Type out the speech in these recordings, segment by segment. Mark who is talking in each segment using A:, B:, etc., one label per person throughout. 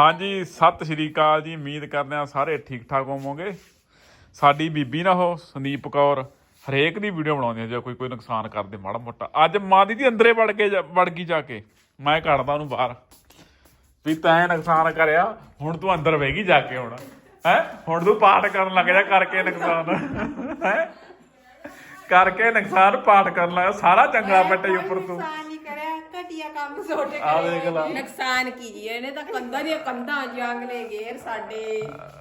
A: ਹਾਂਜੀ ਸਤਿ ਸ਼੍ਰੀ ਅਕਾਲ ਜੀ। ਉਮੀਦ ਕਰਦੇ ਆ ਸਾਰੇ ਠੀਕ ਠਾਕ ਹੋਵੋਗੇ। ਸਾਡੀ ਬੀਬੀ ਨਾ ਉਹ ਸੰਦੀਪ ਕੌਰ ਹਰੇਕ ਦੀ ਵੀਡੀਓ ਬਣਾਉਂਦੀ ਆ ਜੇ ਕੋਈ ਕੋਈ ਨੁਕਸਾਨ ਕਰਦੇ ਮਾੜਾ ਮੋਟਾ। ਅੱਜ ਮਾਂ ਦੀ ਦੀ ਅੰਦਰੇ ਵੜ ਕੇ ਵੜ ਗਈ ਜਾ ਕੇ। ਮੈਂ ਕੱਢਦਾ ਉਹਨੂੰ ਬਾਹਰ। ਵੀ ਤੈਂ ਨੁਕਸਾਨ ਕਰਿਆ ਹੁਣ ਤੂੰ ਅੰਦਰ ਗਈ ਜਾ ਕੇ ਹੁਣ। ਹੈ? ਹੁਣ ਤੂੰ ਪਾਠ ਕਰਨ ਲੱਗ ਜਾ ਕਰਕੇ ਨੁਕਸਾਨ। ਹੈ? ਕਰਕੇ ਨੁਕਸਾਨ ਪਾਠ ਕਰਨ ਲੱਗਾ ਸਾਰਾ ਚੰਗਾ ਬੱਟੇ ਉੱਪਰ ਤੂੰ।
B: ਘਟੀਆ ਕੰਮ ਛੋਟੇ
A: ਆ ਦੇਖ ਲਾ।
B: ਨੁਕਸਾਨ ਕੀ ਜੀ ਇਹਨੇ ਤਾਂ ਕੰਧਾਂ ਦੀਆਂ ਕੰਧਾਂ ਜੰਗ ਨੇ ਗੇਰ ਸਾਡੇ।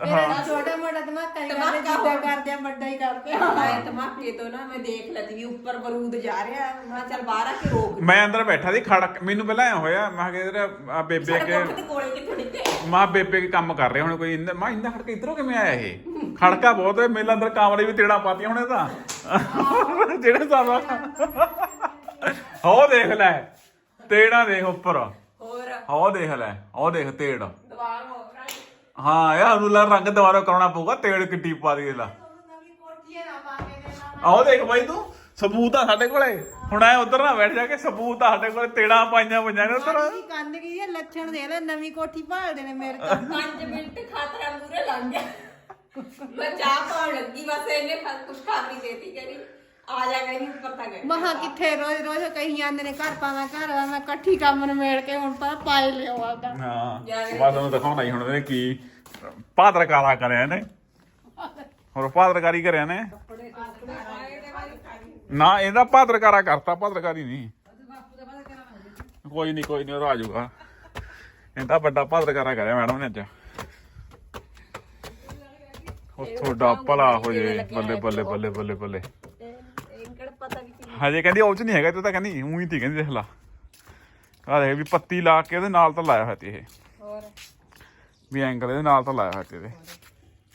B: ਮੇਰਾ ਛੋਟਾ ਮੋਟਾ ਧਮਾਕਾ ਹੀ ਕਰਦੇ ਜਿੱਦਾਂ ਕਰਦੇ ਆ ਵੱਡਾ ਹੀ ਕਰਦੇ ਆ। ਮੈਂ ਧਮਾਕੇ ਤੋਂ ਨਾ ਮੈਂ ਦੇਖ ਲੈਤੀ ਵੀ ਉੱਪਰ ਬਰੂਦ ਜਾ ਰਿਹਾ ਮੈਂ ਕਿਹਾ ਚੱਲ ਬਾਹਰ ਆ ਕੇ ਰੋਕ
A: ਮੈਂ ਅੰਦਰ ਬੈਠਾ ਸੀ ਖੜਕ ਮੈਨੂੰ ਪਹਿਲਾਂ ਐ ਹੋਇਆ ਮੈਂ ਕਿਹਾ ਇਧਰ ਆ ਬੇਬੇ
B: ਸਾਡੇ
A: ਅੱਗੇ
B: ਕੋਠੇ ਦੇ ਕੋਲੇ ਕਿੱਥੇ ਡਿੱਗੇ
A: ਮਾਂ ਬੇਬੇ ਕੇ ਕੰਮ ਕਰ ਰਹੇ ਹੁਣ ਕੋਈ ਇੰਦਰ ਮਾਂ ਇੰਦਾ ਖੜਕੇ ਇਧਰੋਂ ਕਿਵੇਂ ਆਇਆ ਇਹ? ਖੜਕਾ ਬਹੁਤ ਹੈ ਮੇਲਾ ਅੰਦਰ ਕਾਮਰੇ ਵੀ ਤੇੜਾ ਪਾਤੀਆਂ ਹੁਣੇ ਤਾਂ। ਜਿਹੜੇ ਸਾਰਾ ਹੋ ਦੇਖ ਲੈ। ਤੇੜਾ ਦੇਖ ਉੱਪਰ।
B: ਹੋਰ?
A: ਹੋ ਦੇਖ ਲੈ ਉਹ ਦੇਖ ਤੇੜ।
B: ਦੁਬਾਰ ਹੋ ਰਿਹਾ
A: ਹਾਂ ਯਾਰ ਰੂਲਾ ਰੰਗ ਦੁਬਾਰਾ ਕਰਾਉਣਾ ਪਊਗਾ ਤੇੜ ਕਿੱਡੀ ਪਾ ਦੀ ਲਾ।
B: ਨਵੀਂ ਕੋਠੀ ਨਾ ਪਾ ਕੇ ਦੇਣਾ
A: ਆਹ ਦੇਖ ਬਾਈ ਤੂੰ ਸਬੂਤ ਆ ਸਾਡੇ ਕੋਲੇ। ਹੁਣ ਐ ਉਧਰ ਨਾ ਬੈਠ ਜਾ ਕੇ ਸਬੂਤ ਆ ਸਾਡੇ ਕੋਲੇ ਤੇੜਾ ਪਾਈਆਂ ਪਈਆਂ ਨੇ ਉਧਰ।
B: ਕੀ ਇਹ ਲੱਛਣ ਦੇ ਲੈ ਨਵੀਂ ਕੋਠੀ ਭਾਲਦੇ ਨੇ ਮੇਰੇ ਤੋਂ 5 ਮਿੰਟ ਖਾਤਰਾ ਮੂਰੇ ਲੰਘ ਗਿਆ। ਮੈਂ ਚਾਹ ਪਾਉਣ ਲੱਗੀ ਬਸ ਇਹਨੇ ਕੁਝ ਖਾਤਰੀ ਦੇਤੀ ਕਹਿੰਦੀ ਆ ਜਾ ਮਹਾ ਕਿੱਥੇ ਰੋਜ਼ ਰੋਜ਼ ਕਹੀ ਜਾਂਦੇ ਨੇ ਘਰ ਪਾਵਾਂ ਘਰ ਆਵਾਂ ਮੈਂ ਇਕੱਠੀ ਕੰਮ ਨੂੰ ਮੇੜ ਕੇ ਹੁਣ ਪਾ ਪਾਏ ਲਿਓ ਆਪਦਾ।
A: ਹਾਂ ਬਸ ਉਹਨੂੰ ਦਿਖਾਉਣਾ ਹੀ ਹੁਣ ਇਹਨੇ ਕੀ ਪਾਤਰਕਾਰਾ ਕਰਿਆ ਇਹਨੇ। ਹੋਰ ਪਾਤਰਕਾਰੀ ਕਰਿਆ ਨੇ ਨਾ ਇਹਦਾ ਪਾਤਰਕਾਰਾ ਕਰਤਾ ਪਾਤਰਕਾਰੀ ਨਹੀਂ। ਕੋਈ ਨਹੀਂ ਕੋਈ ਨਹੀਂ ਉਹ ਆ ਜਾਊਗਾ। ਇਹਦਾ ਵੱਡਾ ਪਾਤਰਕਾਰਾ ਕਰਿਆ ਮੈਡਮ ਨੇ ਅੱਜ। ਉਹ ਤੁਹਾਡਾ ਭਲਾ ਹੋ ਜੇ ਬੱਲੇ ਬੱਲੇ ਬੱਲੇ ਬੱਲੇ ਬੱਲੇ।
B: ਪਤਾ ਵੀ ਕੀ
A: ਹਜੇ ਕਹਿੰਦੀ ਉਹ ਚ ਨਹੀਂ ਹੈਗਾ ਤੂੰ ਤਾਂ ਕਹਿੰਦੀ ਉਹੀ ਤੀ ਕਹਿੰਦੀ ਦੇਖ ਲਾ। ਆ ਦੇਖ ਵੀ ਪੱਤੀ ਲਾ ਕੇ ਉਹਦੇ ਨਾਲ ਤਾਂ ਲਾਇਆ ਹੋਇਆ ਤੀ ਇਹ।
B: ਹੋਰ?
A: ਵੀ ਐਂਗਲ ਇਹਦੇ ਨਾਲ ਤਾਂ ਲਾਇਆ ਹੋਇਆ ਤੀ ਇਹਦੇ।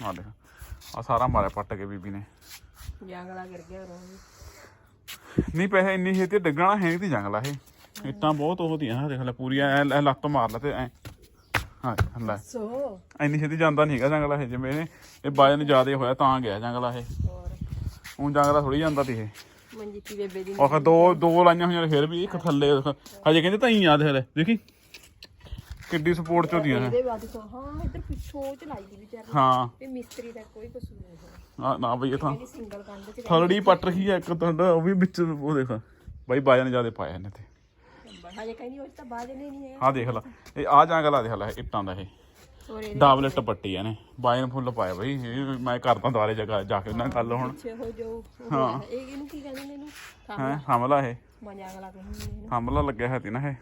A: ਆ ਦੇਖ ਆ ਸਾਰਾ ਮਾਰਿਆ ਪੱਟ ਕੇ ਬੀਬੀ ਨੇ।
B: ਜੰਗਲਾ ਗਿਰ ਗਿਆ ਰੋ
A: ਨਹੀਂ ਪੈਸੇ ਇੰਨੀ ਛੇਤੀ ਡਿੱਗਣਾ ਹੈ ਨਹੀਂ ਜੰਗਲਾ ਇਹ। ਇੱਟਾਂ ਬਹੁਤ ਉਹ ਦੀਆਂ ਆ ਦੇਖ ਲੈ ਪੂਰੀਆਂ ਐ ਐ ਲੱਤ ਮਾਰ ਲੈ ਤੇ ਐ। ਹਾਂ ਲੈ।
B: ਸੋ
A: ਇੰਨੀ ਛੇਤੀ ਜਾਂਦਾ ਨਹੀਂ ਹੈਗਾ ਜੰਗਲਾ ਇਹ ਜਿਵੇਂ ਇਹ ਇਹ ਵਜਨ ਜ਼ਿਆਦੇ ਹੋਇਆ ਤਾਂ ਗਿਆ ਜੰਗਲਾ ਇਹ।
B: ਹੋਰ?
A: ਉਹ ਜੰਗਲਾ ਥੋੜੀ ਜਾਂਦਾ ਤੀ ਇਹ।
B: ਮਨਜੀਤੀ ਬੇਬੇ ਦੀ
A: ਦੋ ਦੋ ਲਾਈਆਂ ਹੋਈਆਂ ਨੇ ਫਿਰ ਵੀ ਇੱਕ ਥੱਲੇ। ਹਜੇ ਕਹਿੰਦੇ ਤਾਂ ਹੀ ਆ ਦੇਖ ਲੈ ਦੇਖੀ? ਕਿੱਡੀ ਸਪੋਰਟ ਚ ਹੁੰਦੀਆਂ ਨੇ।
B: ਇਹਦੇ ਬਾਅਦ ਤੋਂ ਹਾਂ ਇੱਧਰ ਪਿੱਛੋਂ ਚਲਾਈ ਦੀ ਵਿਚਾਰੀ।
A: ਹਾਂ।
B: ਵੀ ਮਿਸਤਰੀ ਦਾ ਕੋਈ ਕਸੂਰ ਨਹੀਂ ਹੈ
A: ਨਾ ਨਾ ਬਈ ਇਹ ਤਾਂ
B: ਇਹਦੀ ਸਿੰਗਲ ਕੰਧ ਚ
A: ਥਲੜੀ ਪੱਟ ਰਹੀ ਹੈ ਇੱਕ ਤੁਹਾਡਾ ਉਹ ਵੀ ਵਿੱਚ ਉਹ ਦੇਖ। ਬਾਈ ਬਾਜਾ ਨੇ ਜਿਆਦੇ ਪਾਇਆ ਇਹਨੇ ਤੇ।
B: ਹਜੇ ਕਹਿੰਦੀ ਉਹ 'ਚ ਤਾਂ ਬਾਜ ਨਹੀਂ ਨਹੀਂ ਹੈ
A: ਆਹ ਦੇਖ ਲੈ। ਇਹ ਆ ਜੰਗਲਾ ਦੇਖ ਲੈ ਇੱਟਾਂ ਦਾ ਇਹ।
B: ਹੋਰ ਇਹਦੇ
A: ਡਬਲਟ ਪੱਟੀ ਇਹਨੇ ਬਾਈ ਨੇ। ਫੁੱਲ ਪਾਇਆ ਬਈ ਇਹ ਮੈਂ ਕਰਦਾ ਦੁਆਰੇ ਜਗ੍ਹਾ ਜਾ ਕੇ ਉਹਨਾਂ ਨਾਲ ਗੱਲ ਹੁਣ।
B: ਹੋ ਜੋ
A: ਹਾਂ।
B: ਇਹ ਇਹਨੂੰ ਕੀ ਕਹਿੰਦੇ ਨੇ ਇਹਨੂੰ?
A: ਹੈ ਹਮਲਾ ਇਹ।
B: ਮਜ਼ਾਕ ਲਾ ਕਹਿੰਦੇ ਨੇ
A: ਹਮਲਾ ਲੱਗਿਆ ਹੈ ਤੀ ਨਾ ਇਹ।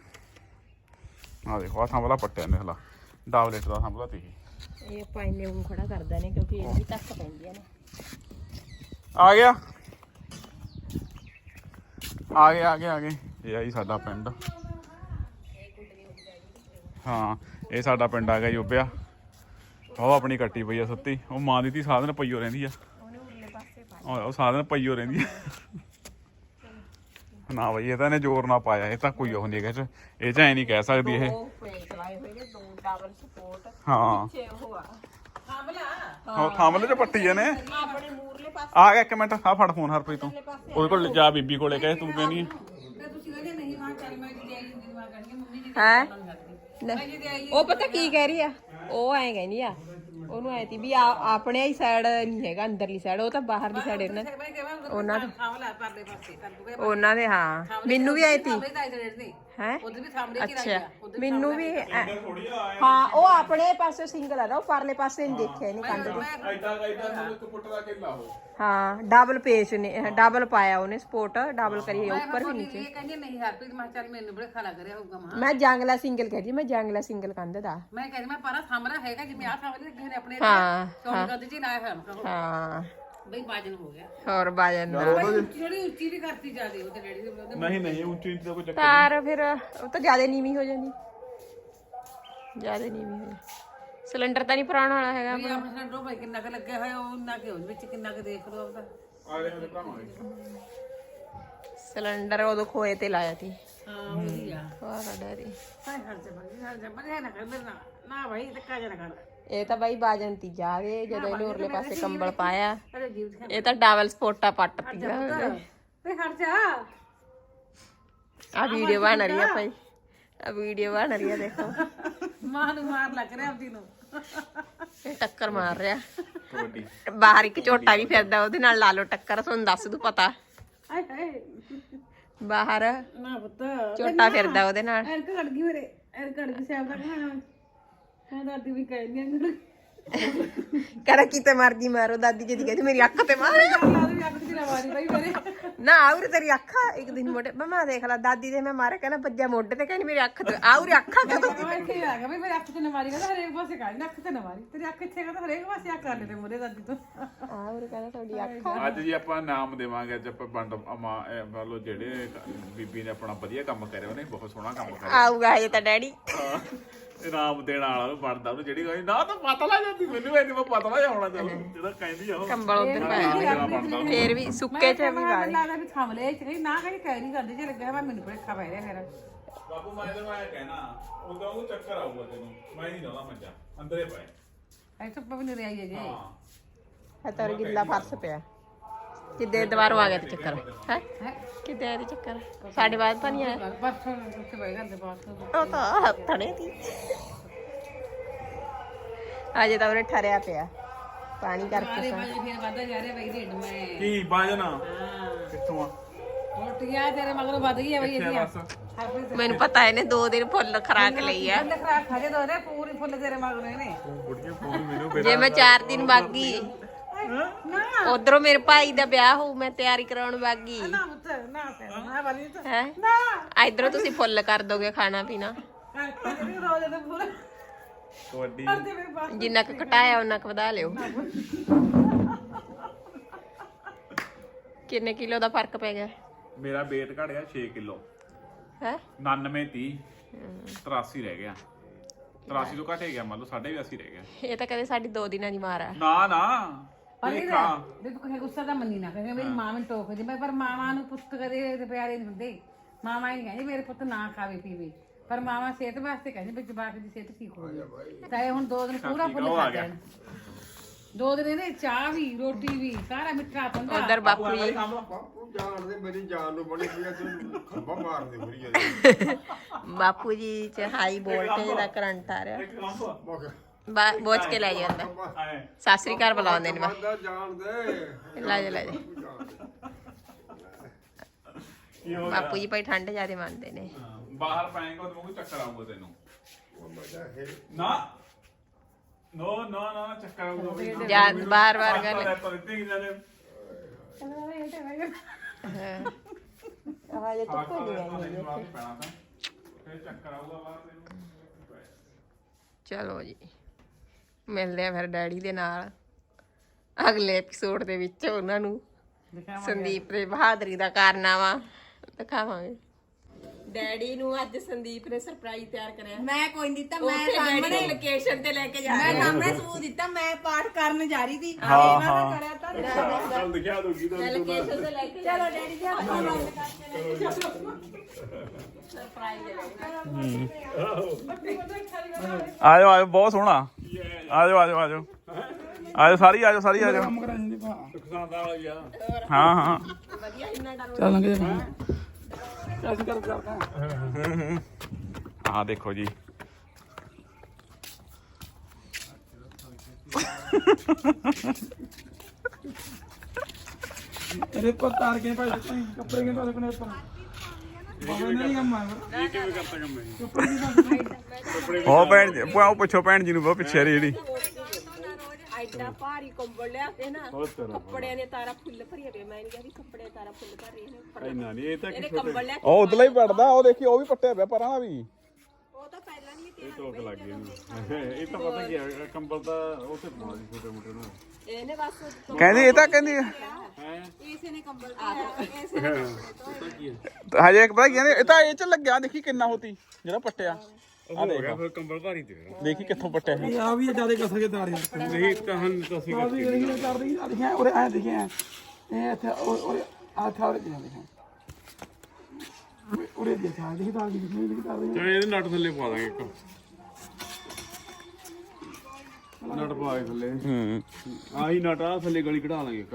A: ਆ ਦੇਖੋ ਆ ਹਮਲਾ ਪੱਟਿਆ ਨੇ ਹਲਾ। ਡਬਲਟ ਦਾ ਹਮਲਾ ਤੀ ਇਹ।
B: ਇਹ ਆਪਾਂ ਇੰਨੇ ਨੂੰ ਖੜਾ ਕਰਦਾ ਨੇ ਕਿਉਂਕਿ ਇਹਦੀ ਤੱਕ ਪੈਂਦੀਆਂ ਨੇ।
A: ਆ ਗਿਆ। ਆ ਆ ਆ ਗਏ ਇਹ ਆਈ ਸਾਡਾ ਪਿੰਡ। ਹਾਂ। ਇਹ ਸਾਡਾ ਪਿੰਡ ਆ ਗਿਆ ਯੋਬਿਆ ਉਹ ਆਪਣੀ ਕੱਟੀ ਪਈ ਆ ਸੁੱਤੀ। ਉਹ ਮਾਂ ਦੀ ਧੀ ਸਾਧਨ ਪਈਓ ਰਹਿੰਦੀ ਆ। ਉਹ ਸਾਧਨ ਪਈਓ ਰਹਿੰਦੀ ਆ। ਨਾ ਬਈ ਇਹ ਤਾਂ ਇਹਨੇ ਜ਼ੋਰ ਨਾ ਪਾਇਆ ਇਹ ਤਾਂ ਕੋਈ ਉਹ ਨਹੀਂ ਹੈਗਾ ਇਹ ਚ। ਐ ਨਹੀਂ ਕਹਿ ਸਕਦੀ ਇਹ।
B: ਉਹ ਫਰੇਕ ਲਾਏ ਹੋਏ ਨੇ ਦੋ ਡਬਲ ਸਪੋਰਟ
A: ਹਾਂ। ਥੰਮਲੇ ਚ ਪੱਟੀ ਆ ਨੇ। ਆ ਗਿਆ ਇੱਕ ਮਿੰਟ ਆ ਫੜ ਫੋਨ ਹਰਪ੍ਰੀਤ ਤੂੰ। ਉਹਦੇ ਕੋਲ ਜਾ ਬੀਬੀ ਕੋਲੇ ਕਹੇ ਤੂੰ ਕਹਿੰਦੀ ਆ?
B: ਉਹ ਪਤਾ ਕੀ ਕਹਿ ਰਹੀ ਆ? ਉਹ ਐਂ ਕਹਿੰਦੀ ਆ ਉਹਨੂੰ ਐ ਤੀ ਵੀ ਆ- ਆਪਣੇ ਹੀ ਸਾਈਡ ਨਹੀਂ ਹੈਗਾ ਅੰਦਰਲੀ ਸਾਈਡ ਉਹ ਤਾਂ ਬਾਹਰਲੀ ਸਾਈਡ ਇਹਨਾਂ ਉਹਨਾਂ ਦੇ। ਉਹਨਾਂ ਦੇ ਹਾਂ। ਮੈਨੂੰ ਵੀ ਆਈ ਤੀ। ਹੈ? ਅੱਛਾ। ਮੈਨੂੰ ਵੀ ਐ- ਹਾਂ ਉਹ ਆਪਣੇ ਪਾਸੇ ਸਿੰਗਲ ਆ ਨਾ ਉਹ ਪਰਲੇ ਪਾਸੇ ਨਹੀਂ ਦੇਖਿਆ ਇਹਨੇ ਕੰਧ ਦੇ
A: ਐਡਾ ਐਡਾ ਇੱਕ ਫੁੱਟ ਦਾ ਕਿੱਲਾ ਹੋ
B: ਹਾਂ ਡਬਲ ਪੇਚ ਨੇ ਡਬਲ ਪਾਇਆ ਉਹਨੇ ਸਪੋਰਟ ਡਬਲ ਕਰੀ ਹੈ ਉੱਪਰ ਵੀ ਨੀਚੇ।
C: ਇਹ ਕਹਿੰਦੀ ਨਹੀਂ ਹਰਪ੍ਰੀਤ ਮੈਂ ਕਿਹਾ ਚੱਲ ਮੈਨੂੰ ਬੜੇ ਖਾਲਾ ਕਰਿਆ ਹੋਊਗਾ ਮਾਂ।
B: ਮੈਂ ਜੰਗਲਾ ਸਿੰਗਲ ਕਹਿ ਜੀ ਮੈਂ ਜੰਗਲਾ ਸਿੰਗਲ ਕੰਧ ਦਾ।
C: ਮੈਂ ਕਹਿੰਦੀ ਮੈਂ ਪਰਾ ਸਾਹਮਣਾ ਹੈਗਾ ਜਿਵੇਂ ਆਹ ਸਾਹਮਣੇ ਕਿਸੇ ਨੇ ਆਪਣੇ
B: ਹਾਂ
C: ਚੌੜੀ ਕੰਧ ਚ ਹੀ ਲਾਇਆ ਹੋਇਆ ਮੈਂ ਕਿਹਾ
B: ਹਾਂ।
C: ਬਈ ਬਾਜਨ ਹੋ ਗਿਆ।
B: ਹੋਰ ਬਾਜਨ
C: ਉੱਚੀ ਥੋੜੀ ਉੱਚੀ ਵੀ ਕਰਤੀ ਜਾਂਦੀ ਉਹਦੇ ਡੈਡੀ ਦੇ ਉਹਦੇ
A: ਨਹੀਂ ਨਹੀਂ ਉੱਚੀ ਦਾ ਕੋਈ ਚੱਕਰ
B: ਤਾਰ ਫਿਰ ਉਹ ਤਾਂ ਜ਼ਿਆਦਾ ਨੀਵੀਂ ਹੋ ਜਾਂਦੀ। ਜ਼ਿਆਦਾ ਨੀਵੀਂ ਹੋ ਜਾਂਦੀ। ਸਿਲੰਡਰ ਤਾਂ ਨਹੀਂ ਪੁਰਾਣਾ ਵਾਲਾ ਹੈਗਾ
C: ਵੀ ਆਪਣੇ। ਸੰਡੋ ਭਾਈ ਕਿੰਨਾ ਕੁ ਲੱਗਿਆ ਹੋਇਆ ਉਹ ਨਾ ਕਿ ਉਹਦੇ ਵਿੱਚ ਕਿੰਨਾ ਕੁ ਦੇਖ ਲਓ ਉਹਦਾ
A: ਆ ਗਏ ਮੇਰੇ ਭਰਾਵਾਂ
B: ਸਿਲੰਡਰ ਉਦੋਂ ਖੋਏ ਤੇ ਲਾਇਆ ਸੀ।
C: ਹਾਂ ਵਧੀਆ
B: ਹੋਰ ਡੈਡੀ
C: ਹਾਏ ਹਰ ਜਮਾ ਹਰ ਜਮਾ ਨਾ ਕਰ ਮੇਰੇ ਨਾਲ ਨਾ ਭਾਈ ਧੱਕਾ ਜਣਾ ਕਰ।
B: ਇਹ ਤਾਂ ਬਾਈ ਬਾਜਨ ਤੀ ਜਾਵੇ ਜਦੋਂ ਇਹਨੇ ਉਰਲੇ ਪਾਸੇ ਕੰਬਲ ਪਾਇਆ।
C: ਅਰੇ ਜੀਵ ਦਿਖਾ
B: ਇਹ ਤਾਂ ਡਬਲ ਸਪੋਟਾ ਪੱਟ ਤੀ
C: ਵੇ ਹਟ ਜਾ।
B: ਆ ਵੀਡੀਓ ਬਣ ਰਹੀ ਆ ਭਾਈ। ਆ ਵੀਡੀਓ ਬਣ ਰਹੀ ਆ ਦੇਖੋ।
C: ਮਾਂ ਨੂੰ ਮਾਰ ਲੱਗ ਰਿਹਾ ਆਪਦੀ ਨੂੰ।
B: ਇਹ ਟੱਕਰ ਮਾਰ ਰਿਹਾ।
A: ਕਬੱਡੀ।
B: ਬਾਹਰ ਇੱਕ ਝੋਟਾ ਵੀ ਫਿਰਦਾ ਉਹਦੇ ਨਾਲ ਲਾ ਲਓ ਟੱਕਰ ਤੁਹਾਨੂੰ ਦੱਸ ਦੂ ਪਤਾ।
C: ਆਏ ਹਾਏ।
B: ਬਾਹਰ
C: ਨਾ ਪੁੱਤ।
B: ਝੋਟਾ ਫਿਰਦਾ ਉਹਦੇ ਨਾਲ।
C: ਐਨਕ ਕੱਢ ਗਈ ਮੇਰੇ। ਐਨਕ ਕੱਢ ਗਈ ਸਾਹਿਬ ਦਾ ਕਹਾਣਾ। ਮੈਂ ਦਾਦੀ ਵੀ
B: ਕਿਤੇ ਮਾਰੋ ਦਾਦੀ ਜੀ ਦੀ ਕਹਿੰਦੀ ਮੇਰੀ ਅੱਖ ਤੇ ਮਾਰ।
C: ਅੱਖ ਮੇਰੇ
B: ਨਾ ਆਉਰੇ ਤੇਰੀ ਅੱਖਾਂ ਇੱਕ ਦਿਨ ਮੋਟੇ ਮਮਾ ਦੇਖ ਲਾ ਦਾਦੀ ਦੇ ਮੈਂ ਮਾਰਿਆ ਕਹਿੰਦਾ ਵੱਜਿਆ ਮੋਢੇ ਤੇ ਕਹਿੰਦੀ ਮੇਰੀ ਅੱਖ ਤੇ ਆਉਰੇ ਅੱਖਾਂ ਕਦੋਂ
C: ਮੈਂ ਇੱਥੇ ਆ ਗਿਆ ਬਈ ਮੇਰੀ ਅੱਖ ਤੇ ਨਾ ਮਾਰੀ ਕਹਿੰਦਾ ਹਰੇਕ ਪਾਸੇ ਕਾਹ ਅੱਖ ਤੇ ਨਾ ਮਾਰੀ। ਤੇਰੀ ਅੱਖ ਇੱਥੇ ਕਹਿੰਦਾ ਹਰੇਕ ਪਾਸੇ ਆ ਕਰ ਲੈ ਤੇ ਮੁਰੇ ਦਾਦੀ ਤੋਂ।
B: ਆਉਰੇ ਕਹਿੰਦਾ ਤੁਹਾਡੀ ਅੱਖ।
A: ਅੱਜ ਜੀ ਆਪਾਂ ਨਾਮ ਦੇਵਾਂਗੇ ਅੱਜ ਆਪਾਂ ਵੰਡ ਅਮਾ ਲਓ ਜਿਹੜੇ ਬੀਬੀ ਨੇ ਆਪਣਾ ਵਧੀਆ ਕੰਮ ਕਰਿਆ ਉਹਨੇ ਬਹੁਤ ਸੋਹਣਾ ਕੰਮ ਕਰਿਆ।
B: ਆਊਗਾ ਹਜੇ ਤਾਂ ਡੈਡੀ।
A: ਹਾਂ, ਇਨਾਮ ਦੇਣ ਵਾਲਾ ਉਹ ਬਣਦਾ ਉਹਨੂੰ ਜਿਹੜੀ ਕਹਿੰਦੀ ਨਾ ਤਾਂ ਪਤਾ ਲੱਗ ਜਾਂਦੀ ਮੈਨੂੰ ਐਨੀ ਮੈਂ ਪਤਾ ਲੱਗ ਜਾਣਾ ਚਲੋ ਜਿਹੜਾ ਕਹਿੰਦੀ ਆ ਉਹ।
B: ਕੰਬਲ ਉੱਧਰ ਪਾਇਆ। ਫੇਰ ਵੀ ਸੁੱਕੇ ਚ ਵੀ
C: ਮੈਂ
B: ਵਾਲੇ
C: ਲੱਗਦਾ ਵੀ ਨਾ ਕਹੀ ਕਹਿ ਨਹੀਂ ਕਰਦੇ ਜੇ ਲੱਗਿਆ ਮੈਂ ਮੈਨੂੰ ਭੁਲੇਖਾ ਪੈ ਰਿਹਾ ਫਿਰ।
A: ਬਾਪੂ ਮੈਂ ਤਾਂ ਮੈਂ ਕਹਿਣਾ ਉਦੋਂ ਉਹ ਚੱਕਰ ਆਊਗਾ ਤੈਨੂੰ। ਮੈਂ ਨਹੀਂ ਲਾਉਣਾ ਮੰਜਾ ਅੰਦਰੇ ਪਏ।
C: ਐ ਨਹੀਂ ਰਹੀ ਹੈ ਜੇ
A: ਹਾਂ।
B: ਹੈ ਤਾਂ ਉਰੇ ਗਿੱਲਾ ਫਰਸ਼ ਪਿਆ। ਕਿੱਦੇ ਦੁਬਾਰਾ ਆ ਗਿਆ ਤੇ ਚੱਕਰ? ਹੈ? ਕਿੱਦੇ ਆਇਆ ਤੇ ਚੱਕਰ? ਸਾਡੇ ਬਾਅਦ ਤਾਂ ਨਹੀਂ ਆਇਆ।
C: ਪਰਸੋਂ ਉੱਥੇ ਬਹਿ ਜਾਂਦੇ ਪਾਸ
B: ਉਹ ਤਾਂ ਹੱਥਣੇ ਦੀ ਅਜੇ ਤਾਂ ਉਰੇ ਠਰਿਆ ਪਿਆ। ਪਾਣੀ ਕਰਕੇ ਸਾ
C: ਬਾਜੀ ਫਿਰ ਵਾਧਾ ਜਾ ਰਿਹਾ ਬਈ ਢਿੱਡ ਮੈਂ
A: ਕੀ ਬਾਜਣਾ
C: ਹਾਂ
A: ਕਿੱਥੋਂ ਆ?
C: ਰੋਟੀਆਂ ਤੇਰੇ ਮਗਰੋਂ ਵੱਧ ਗਈ ਆ ਬਈ
A: ਬਸ?
C: ਹਰਪ੍ਰੀਤ
B: ਮੈਨੂੰ ਪਤਾ ਇਹਨੇ ਦੋ ਦਿਨ ਫੁੱਲ ਖਰਾਕ ਲਈ ਆ।
C: ਫੁੱਲ ਖਰਾਬ ਖਾਜੇ ਦੋ ਰੇ ਪੂਰੀ ਫੁੱਲ ਤੇਰੇ ਮਗਰੋਂ
A: ਫੋਨ ਮੈਨੂੰ
B: ਜੇ ਮੈਂ 4 ਦਿਨ ਬਾਗੀ
C: ਨਾ।
B: ਉਧਰੋਂ ਮੇਰੇ ਭਾਈ ਦਾ ਵਿਆਹ ਹੋਊ ਮੈਂ ਤਿਆਰੀ ਕਰਾਉਣ ਬਾਗੀ
C: ਨਾ ਪੁੱਤ ਨਾ ਤੇ ਨਾ ਵਾਲੀ ਤਾਂ
B: ਹੈ?
C: ਨਾ।
B: ਇਧਰੋਂ ਤੁਸੀਂ ਫੁੱਲ ਕਰ ਦੋਗੇ ਖਾਣਾ ਪੀਣਾ।
C: ਰੋਜ਼ ਦੇ ਪੂਰਾ
B: ਜਿੰਨਾ ਕੁ ਘਟਾਇਆ ਉਹਨਾਂ ਕੁ ਵਧਾ ਲਿਓ। ਕਿੰਨੇ ਕਿਲੋ ਦਾ ਫ਼ਰਕ ਪੈ ਗਿਆ?
A: ਮੇਰਾ weight ਘਟ ਗਿਆ 6 ਕਿਲੋ।
B: ਹੈ?
A: 99 30 83 ਰਹਿ ਗਿਆ। 83 ਤੋਂ ਘਟੇ ਗਿਆ ਮੰਨ ਲਓ 82 ਰਹਿ ਗਿਆ।
B: ਇਹ ਤਾਂ ਕਦੇ ਸਾਡੀ ਦੋ ਦਿਨਾਂ ਦੀ ਮਾਰ ਆ।
A: ਨਾ ਨਾ।
C: ਪਰ
A: ਇਹ ਖਾ
C: ਦੇਖੋ ਗੁੱਸਾ ਤਾਂ ਮੰਨੀ ਨਾ ਕਹੇ ਮੇਰੀ ਮਾਂ ਮੈਨੂੰ ਟੋਕ ਦੇ ਪਰ ਮਾਵਾਂ ਨੂੰ ਪੁੱਤ ਕਦੇ ਤੇ ਪਿਆਰੇ ਨਹੀਂ ਹੁੰਦੇ। ਮਾਵਾਂ ਹੀ ਕਹਿੰਦੀ ਮੇਰੇ ਪੁੱਤ ਨਾ ਖਾਵੇ ਪੀਵੇ। ਪਰ ਮਾਵਾਂ ਸਿਹਤ ਵਾਸਤੇ ਕਹਿੰਦੀ ਵੀ ਜਵਾਕ ਦੀ ਸਿਹਤ ਠੀਕ ਹੋਵੇ। ਤਾਂ ਇਹ ਹੁਣ ਦੋ ਦਿਨ ਪੂਰਾ ਫੁੱਲ ਖਾ
A: ਗਿਆ।
C: ਜਾਣ। ਦੋ ਦਿਨ ਇਹਨੇ ਚਾਹ ਵੀ ਰੋਟੀ ਵੀ ਸਾਰਾ ਮਿੱਠਾ ਪੰਦਾ
B: ਉਧਰ ਬਾਪੂ ਜੀ।
D: ਬਾਪੂ ਜਾਨ ਦੇ ਮੇਰੀ ਜਾਨ ਨੂੰ ਬੜੀ ਪਿਆ ਤੂੰ ਖੱਬਾ ਮਾਰਦੇ ਬੁਰੀ ਆ।
B: ਬਾਪੂ ਜੀ ਚ ਹਾਈ ਵੋਲਟੇਜ ਦਾ ਕਰੰਟ ਆ ਰਿਹਾ।
D: ਮੋਕ।
B: ਬਾ- ਬੋਝ ਕੇ ਲੈ ਜਾਂਦਾ।
A: ਐ
B: ਸਤਿ ਸ੍ਰੀ ਅਕਾਲ ਬੁਲਾਉਂਦੇ ਨੇ ਮੈਂ
D: ਬੰਦਾ
B: ਲੈ ਜਾ ਲੈ ਜਾ।
A: ਕੀ ਹੋ
B: ਬਾਪੂ ਜੀ ਭਾਈ ਠੰਡ ਜਿਆਦੇ ਮੰਨਦੇ ਨੇ।
A: ਹਾਂ, ਬਾਹਰ ਪਾਏਗਾ ਤਾਂ ਮੈਨੂੰ ਚੱਕਰ ਆਊਗਾ ਤੈਨੂੰ। ਨਾ। ਨੋ ਨੋ ਨਾ ਚੱਕਰ ਆਊਗਾ ਬਈ, ਨਾ।
B: ਜਾਂ ਬਾਰ ਬਾਰ ਗੱਲ
A: ਆਪਾਂ ਤਾਂ ਦਿੱਤੇ ਕਿ ਜਾਨੇ
B: ਹਾਲੇ
A: ਖਾਸ ਕਰ ਤੁਹਾਨੂੰ ਜਵਾਬ ਪੈਣਾ ਤਾਂ। ਫਿਰ ਚੱਕਰ ਆਊਗਾ ਬਾਹਰ ਤੈਨੂੰ।
B: ਚਲੋ ਜੀ। ਮਿਲਦੇ ਆ ਫਿਰ ਡੈਡੀ ਦੇ ਨਾਲ। ਅਗਲੇ ਐਪੀਸੋਡ ਦੇ ਵਿੱਚ ਉਹਨਾਂ ਨੂੰ ਸੰਦੀਪ ਦੇ ਬਹਾਦਰੀ ਦਾ ਕਾਰਨਾਮਾ ਦਿਖਾਵਾਂਗੇ। ਡੈਡੀ ਨੂੰ ਅੱਜ ਸੰਦੀਪ ਨੇ ਸਰਪ੍ਰਾਈਜ਼ ਤਿਆਰ ਕਰਿਆ।
E: ਮੈਂ ਕੋਈ ਨਹੀਂ ਦਿੱਤਾ
B: ਮੈਂ ਸਾਹਮਣੇ
E: ਸਾਹਮਣੇ
B: ਲੋਕੇਸ਼ਨ ਤੇ ਲੈ ਕੇ ਜਾ
E: ਮੈਂ ਸਾਹਮਣੇ ਸਬੂਤ ਦਿੱਤਾ ਮੈਂ ਪਾਠ ਕਰਨ ਜਾ ਰਹੀ ਸੀ।
A: ਹਾਂ,
E: ਇਹਨਾਂ
A: ਹਾਂ।
E: ਨੇ ਕਰਿਆ ਤਾਂ
A: ਚੱਲ ਦਿਖਾ ਦੂਗੀ ਤਾਂ
B: ਲੋਕੇਸ਼ਨ ਤੇ ਲੈ ਕੇ
E: ਚਲੋ ਡੈਡੀ ਜੀ ਆਪਾਂ ਬੰਦ ਕਰਕੇ
A: ਆਜੋ ਆਜੋ ਬਹੁਤ ਸੋਹਣਾ। ਆਜੋ ਆਜੋ ਆਜੋ। ਆਜੋ ਸਾਰੀ ਆਜੋ ਸਾਰੀ ਆਜੋ। ਹਾਂ ਹਾਂ। ਐਸੀ ਗੱਲ ਕਰਦਾ ਦੇਖੋ ਜੀ।
F: ਤੇਰੇ ਕੋਲ ਤਾਰ ਕੇ ਭਾਈ ਤੁਸੀਂ ਕੱਪੜੇ ਕਿੰਨੇ ਲੱਗਣੇ ਆਪਾਂ ਬਾਬਾ ਨਹੀਂ ਕੰਮ ਆ ਇਹ ਕਿਵੇਂ ਕੰਮ ਹੈ
A: ਉਹ ਭੈਣ ਜੀ ਉਹ ਪੁੱਛੋ ਭੈਣ ਜੀ ਨੂੰ ਬਹੁਤ ਪਿੱਛੇ ਰਹੀ ਜਿਹੜੀ।
B: ਐਡਾ ਭਾਰੀ ਕੰਬਲ ਲਿਆ ਕੇ ਨਾ ਕੱਪੜਿਆਂ ਨੇ ਤਾਰਾ ਫੁੱਲ ਭਰੀਏ ਪਏ ਮੈਂ ਨਹੀਂ ਕਿਹਾ ਵੀ ਕੱਪੜੇ ਤਾਰਾ ਫੁੱਲ ਭਰ ਰਹੀ ਨੇ
A: ਇੰਨਾ ਨਹੀਂ ਇਹ ਤਾਂ
B: ਇਹਨੇ ਕੰਬਲ ਲਿਆ ਕੇ
A: ਉਹ ਉਦਲਾ ਹੀ ਪੜਦਾ ਉਹ ਦੇਖੀ ਉਹ ਵੀ ਪੱਟਿਆ ਪਿਆ ਪਰਾਂ ਦਾ ਵੀ।
B: ਉਹ ਤਾਂ ਪਹਿਲਾਂ ਨਹੀਂ ਤਿਆਰ
A: ਟੋਕ ਲੱਗ ਗਈ ਇਹਨੂੰ। ਇਹ ਤਾਂ ਪਤਾ ਕੀ ਹੈ ਕੰਬਲ ਤਾਂ ਉਹ ਤੇ ਪਾਉਣਾ ਸੀ ਛੋਟੇ ਮੋਟੇ ਨੂੰ।
B: ਇਹਨੇ ਬਸ
A: ਕਹਿੰਦੀ ਇਹ ਤਾਂ ਕਹਿੰਦੀ
E: ਇਸੇ ਨੇ ਕੰਬਲ ਪਾਇਆ ਇਸੇ ਨੇ
A: ਹਜੇ ਇੱਕ ਪਤਾ ਕੀ ਕਹਿੰਦੇ ਇਹ ਤਾਂ ਇਹ ਚ ਲੱਗਿਆ ਦੇਖੀ ਕਿੰਨਾ ਹੋਤੀ ਜਿਹੜਾ ਪੱਟਿਆ। ਆ ਦੇਖ ਫਿਰ ਕੰਬਲ ਭਾਰੀ ਤੇ ਦੇਖੀ ਕਿੱਥੋਂ ਪੱਟਿਆ ਇਹ।
F: ਆ ਵੀ ਜ਼ਿਆਦਾ ਕਸਰ ਕੇ ਤਾਰ ਯਾਰ
A: ਨਹੀਂ ਤਾਂ ਤੁਸੀਂ
F: ਆ ਵੀ ਇਹ ਕਰ ਰਹੀ ਆ ਦੇਖਿਆ ਉਰੇ ਆ ਦੇਖਿਆ ਇਹ ਇੱਥੇ ਉਰੇ ਆ ਥਾ ਉਰੇ ਦੇਖਿਆ ਉਰੇ ਦੇਖਿਆ ਦੇਖੀ ਤਾਰ ਦੀ ਨਹੀਂ ਦੇਖੀ ਤਾਰ ਦੀ
A: ਇਹਦੇ ਨਟ ਥੱਲੇ ਪਾ ਦਾਂਗੇ ਇੱਕ। ਨਟ ਪਾ ਕੇ ਥੱਲੇ। ਹੂੰ। ਆਹੀ ਨਟ ਆ ਥੱਲੇ ਗਲੀ ਕਢਾ ਲਾਂਗੇ ਇੱਕ।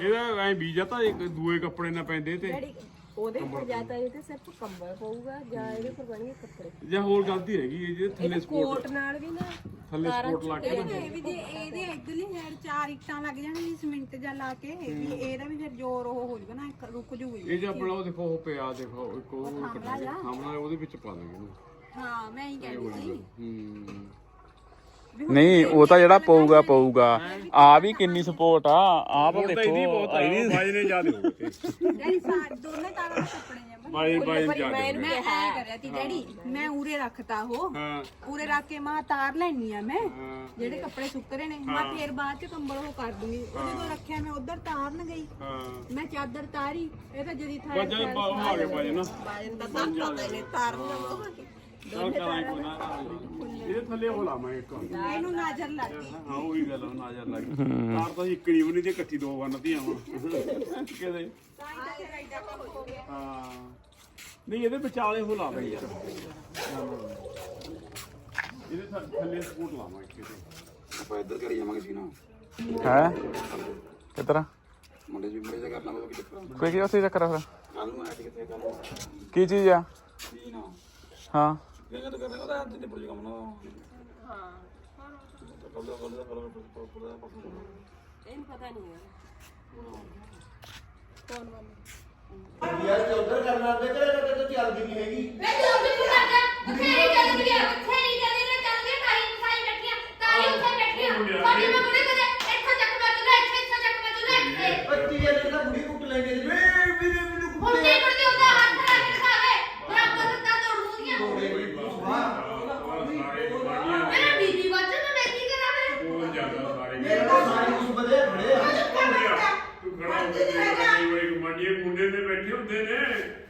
A: ਇਹਦਾ ਐ ਬੀਜਾ ਤਾਂ ਇੱਕ ਦੂਏ ਕੱਪੜੇ ਨਾਲ ਪੈਂਦੇ ਤੇ।
G: ਉਹਦੇ ਪਰ ਜਾਂ ਤਾਂ ਇਹਦੇ ਸਿਰਫ ਕੰਬਲ ਪਊਗਾ ਜਾਂ ਇਹਦੇ ਪਰ ਬਣੀਏ ਕੱਪੜੇ।
H: ਜਾਂ ਹੋਰ ਗਲਤੀ ਹੈਗੀ ਹੈ ਜੇ ਥੱਲੇ
G: ਕੋਟ ਨਾਲ ਵੀ ਨਾ
H: ਥੱਲੇ ਸਪੋਰਟ ਲਾ ਕੇ
E: ਇਹ ਵੀ ਜੇ ਇਹਦੇ ਇਧਰਲੀ ਸਾਈਡ ਚਾਰ ਇੱਟਾਂ ਲੱਗ ਜਾਣਗੀਆਂ ਸੀਮਿੰਟ ਜਾਂ ਲਾ ਕੇ ਵੀ ਇਹਦਾ ਵੀ ਫਿਰ ਜ਼ੋਰ ਉਹ ਹੋ ਜਾਊਗਾ ਨਾ ਇੱਕ ਰੁਕ ਜੂਗੀ।
H: ਇਹ ਜੇ ਆਪਣਾ ਉਹ ਦੇਖੋ ਉਹ ਪਿਆ ਦੇਖੋ ਇੱਕ ਉਹ ਕੱਢਾਂਗੇ ਸਾਹਮਣੇ ਉਹਦੇ ਵਿੱਚ ਪਾ ਦਾਂਗੇ ਇਹਨੂੰ।
E: ਹਾਂ ਮੈਂ ਹੀ ਕਹਿੰਦੀ ਸੀ।
H: ਹੂੰ। ਨਹੀਂ ਉਹ ਤਾਂ ਜਿਹੜਾ ਪਊਗਾ ਪਊਗਾ। ਆ ਵੀ ਕਿੰਨੀ ਸਪੋਰਟ ਆ। ਆਪ ਦੇਖੋ ਬਾਈ ਨੇ ਜਾ ਦਿਓ
E: ਡੈਡੀ ਦੋਨੇ ਤਾਰਾਂ ਕੱਪੜੇ
H: ਬਾਈ ਬਾਈ ਜਾ
E: ਮੈਂ ਇਹਨੂੰ ਐ ਕਰਿਆ ਤੀ ਡੈਡੀ ਮੈਂ ਉਰੇ ਰੱਖਤਾ ਉਹ।
H: ਹਾਂ।
E: ਉਰੇ ਰੱਖ ਕੇ ਮਾਂ ਤਾਰ ਲੈਣੀ ਆ ਮੈਂ। ਜਿਹੜੇ ਕੱਪੜੇ ਸੁੱਕ ਰਹੇ ਨੇ ਮੈਂ ਫੇਰ ਬਾਅਦ ਚ ਕੰਬਲ ਉਹ ਕਰ ਦੂੰਗੀ। ਉਹ ਜਦੋਂ ਰੱਖਿਆ ਮੈਂ ਉਧਰ ਤਾਰਨ ਗਈ।
H: ਹਾਂ।
E: ਮੈਂ ਚਾਦਰ ਤਾਰੀ ਇਹ ਤਾਂ ਜਦੀ ਥਾਂ
H: ਬੱਜਾ ਆ ਕੇ ਬਾਈ ਨਾ।
G: ਦਾ ਤਾਂ ਤਾਰਨ ਦਾ
H: ਚੱਲ ਕਰਾਂ ਕੋਈ ਨਾ ਇਹਦੇ ਥੱਲੇ ਉਹ ਲਾਵਾਂ ਇੱਕ।
E: ਇਹਨੂੰ ਨਜ਼ਰ ਲੱਗ ਗਈ
H: ਹਾਂ ਉਹੀ ਗੱਲ ਆ, ਨਜ਼ਰ ਲੱਗ ਗਈ ਤਾਰ ਤਾਂ ਇੱਕ ਨਹੀਂ ਬਣੀ ਤੇ ਇਕੱਠੀ ਦੋ ਬੰਨਤੀਆਂ ਵਾ। ਕਿਹਦੇ? ਹਾਂ। ਨਹੀਂ ਇਹਦੇ ਵਿਚਾਲੇ ਉਹ ਲਾ ਬਈ ਯਾਰ ਇਹਦੇ ਥ- ਥੱਲੇ ਸਪੋਰਟ ਲਾਵਾਂ ਇੱਕ ਇਹਦੇ।
F: ਆਪਾਂ ਇੱਧਰ ਕਰੀ ਜਾਵਾਂਗੇ ਸੀ ਨਾ
H: ਹੈ ਕਿਤਰਾ
F: ਮੁੰਡੇ ਜੀ ਮੁੰਡੇ ਦਾ ਕਰਨਾ ਉਹ ਕਿੱਥੇ ਕਰਾਂ
H: ਕੋਈ ਕੀ ਉਸੇ ਚੱਕਰ ਆ
F: ਕੱਲ ਨੂੰ ਐਟ ਕਿੱਥੇ ਕਰ
H: ਕੀ ਚੀਜ਼ ਆ?
F: ਕੀ ਨਾ
H: ਹਾਂ।
D: ਯਾਰ ਉਧਰ ਕਰਨਾ ਤੇ ਕਿਹੜਾ ਤੇ ਚੱਲਦੀ ਨਹੀਂ ਹੈਗੀ
B: ਮੈਂ ਜੋ ਵੀ ਕਰਦਾ ਬਥੇਰੀ ਚੱਲਦੀ ਆ ਬਥੇਰੀ ਚੱਲਦੀ ਨੇ ਚੱਲ ਕੇ ਤਾਈ ਸਾਈ ਬੈਠੀਆਂ ਤਾਈ ਉੱਥੇ ਬੈਠੀਆਂ ਸਾਡੇ ਮੈਂ ਮੁੰਡੇ ਕਦੇ ਇੱਥੇ ਚੱਕ ਮੈਂ ਚੁੱਲਾ ਇੱਥੇ ਇੱਥੇ ਚੱਕ ਮੈਂ ਚੁੱਲਾ ਇੱਥੇ
D: ਬੱਤੀ ਇਹ ਜਿਹੜਾ ਬੁੜੀ ਕੁੱਟ ਲੈਂਦੇ ਨੇ ਵੇ ਵੀਰੇ ਮੈਨੂੰ
B: ਹੁਣ ਤੇ ਮੁੰਡੇ ਉਹਦਾ ਹੱਥ ਲਾ ਕੇ ਦਿਖਾਵੇ ਬਰਾਬਰ ਦਿੱਤਾ ਤੋੜ ਦੂੰਗੀਆਂ ਮੇਰਾ ਬੀਬੀ ਬੱਚਾ ਤਾਂ ਮੈਂ ਕੀ ਕਰਾਂ ਫਿਰ
D: ਮੇਰੇ ਕੋਲ ਸਾਰੇ ਕੁਝ ਬਦੇ ਖੜੇ ਆ
H: ਮੁੰਡੇ ਤੇ ਬੈਠੇ ਹੁੰਦੇ ਨੇ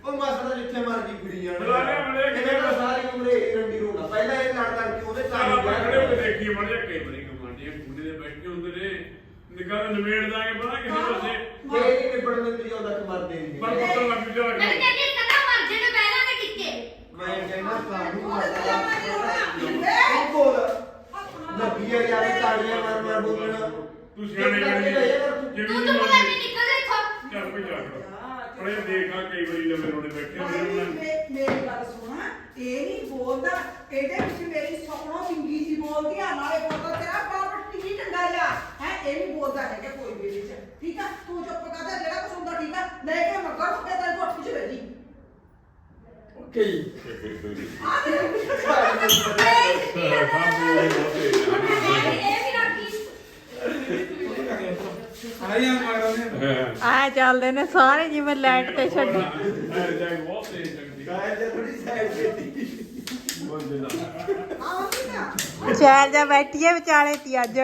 D: ਉਹ ਮਾਸਟਰ ਜਿੱਥੇ ਮਰਜ਼ੀ ਫਿਰੀ ਜਾਣ
H: ਬੁਲਾਇਆ ਬੁਲਾਇਆ
D: ਇਹਦੇ ਕੋਲ ਸਾਰੀ ਉਮਰ ਇਹ ਰੰਡੀ ਰੋਣਾ ਪਹਿਲਾਂ ਇਹ ਲੜ ਲੜ ਕੇ ਉਹਦੇ
H: ਸਾਰਾ
D: ਘਰ
H: ਖੜੇ ਹੋ ਕੇ
D: ਗਿਆ
H: ਦੇਖੀਏ ਮੜ ਜਾ ਕਈ ਵਾਰੀ ਕਮਾਂਡੀ ਮੁੰਡੇ ਦੇ ਬੈਠੇ ਹੁੰਦੇ ਨੇ ਨਿਕਾਹ ਨਿਬੇੜ ਦਾਂਗੇ ਪਤਾ ਕਿਸੇ ਪਾਸੇ
D: ਇਹ ਨਹੀਂ ਨਿਬੜਨ ਦਿੰਦੀ ਨਹੀਂ
H: ਪਰ ਪਤਾ ਲੱਗ ਜਾ
B: ਮੈਂ ਕਹਿੰਦੀ ਕਦਾ ਮਰ ਜੇ ਮੈਂ ਬਹਿਣਾ ਤੇ ਟਿੱਕੇ
D: ਮੈਂ ਕਹਿੰਦਾ ਕਾਹਨੂੰ ਮਰਦਾ। ਬੋਲ। ਲੱਗੀ ਆ ਯਾਰ ਤਾੜੀਆਂ ਮਾਰ ਮਾਰ ਬੋਲਣਾ।
H: ਤੂੰ ਸਿਆਣੇ ਬਣੀ
B: ਤੂੰ
H: ਜਿਵੇਂ
B: ਤੂੰ
H: ਵੀ
B: ਮੁੰਡਾ
H: ਮਰਜ਼ੀ।
B: ਵੀ ਨਿਕਲ ਇੱਥੋਂ।
H: ਚੱਲ ਕੋਈ ਜਾ ਪੜੇ ਦੇਖਾ ਕਈ ਵਾਰੀ ਲੰਮੇ ਰੋਣੇ ਬੈਠੇ ਹੁੰਦੇ ਨੇ ਉਹਨਾਂ ਨੇ
I: ਮੇਰੀ ਗੱਲ ਸੁਣਾ। ਇਹ ਨਹੀਂ ਬੋਲਦਾ। ਇਹਦੇ ਵਿੱਚ ਮੇਰੀ ਸੋਹਣਾ ਸਿੰਗੀ ਜੀ ਬੋਲਦੀ ਆ ਨਾਲੇ ਬੋਲਦਾ ਤੇਰਾ ਬਾਪ ਟੀਵੀ ਟੰਗਾ ਜਾ ਹੈ ਇਹ ਨਹੀਂ ਬੋਲਦਾ ਹੈ ਕਿ ਕੋਈ ਵੀ ਵਿੱਚ ਠੀਕ ਆ ਤੂੰ ਚੁੱਪ ਕਰ ਜਾ ਜਿਹੜਾ ਕੁਛ ਹੁੰਦਾ ਠੀਕ ਆ ਲੈ ਕੇ ਮੱਕਰ ਤੇ ਤੇਰੇ ਕੋਠੀ 'ਚ ਬੈਠੀ
F: ਓਕੇ
B: ਇਹ ਵੀ ਰੱਖੀ
F: ਆਇਆ ਮਾਰੋ ਨੇ।
G: ਆ ਚੱਲਦੇ ਨੇ ਸਾਰੇ ਜਿਵੇਂ ਲਾਈਟ ਤੇ ਛੱਡੀ।
D: ਜੇ ਥੋੜੀ ਸਾਈਡ ਤੇ
G: ਚੈਰ ਜਾ ਬੈਠੀਏ ਵਿਚਾਲੇ ਤੀ ਅੱਜ।